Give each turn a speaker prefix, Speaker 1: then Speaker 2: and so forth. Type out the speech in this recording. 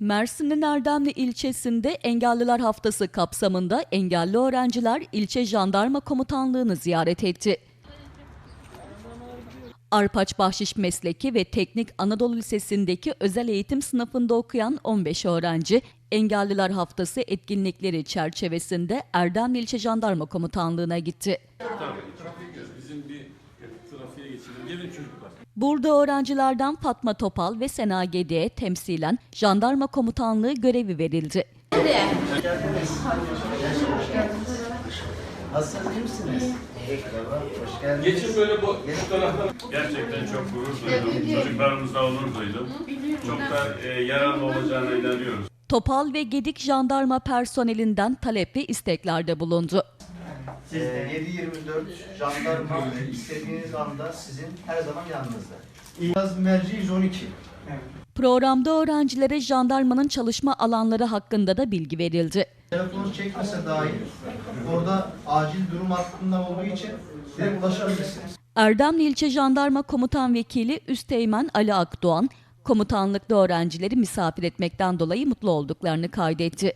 Speaker 1: Mersin'in Erdemli ilçesinde Engelliler Haftası kapsamında engelli öğrenciler ilçe jandarma komutanlığını ziyaret etti. Arpaç Bahşiş Mesleki ve Teknik Anadolu Lisesi'ndeki özel eğitim sınıfında okuyan 15 öğrenci, Engelliler Haftası etkinlikleri çerçevesinde Erdemli İlçe Jandarma Komutanlığı'na gitti.
Speaker 2: Bizim bir trafiğe geçelim. Gelin çocuklar.
Speaker 1: Burada öğrencilerden Fatma Topal ve Sena Gedi'ye temsilen jandarma komutanlığı görevi verildi.
Speaker 3: Nasılsınız, iyi misiniz? Merhaba, hoş geldiniz.
Speaker 2: Geçin böyle bu, bu taraftan. Gerçekten çok gurur duydum. Çocuklarımızla onur duydum. Çok da e, yararlı olacağına inanıyoruz.
Speaker 1: Topal ve Gedik jandarma personelinden talep ve isteklerde bulundu.
Speaker 3: Ee, 7-24 jandarma istediğiniz anda sizin her zaman yanınızda. İlaz merci 112.
Speaker 1: Programda öğrencilere jandarmanın çalışma alanları hakkında da bilgi verildi.
Speaker 3: Telefonu çekmese dahi orada acil durum hattında olduğu için direkt ulaşabilirsiniz.
Speaker 1: Erdemli İlçe Jandarma Komutan Vekili Üsteğmen Ali Akdoğan, komutanlıkta öğrencileri misafir etmekten dolayı mutlu olduklarını kaydetti.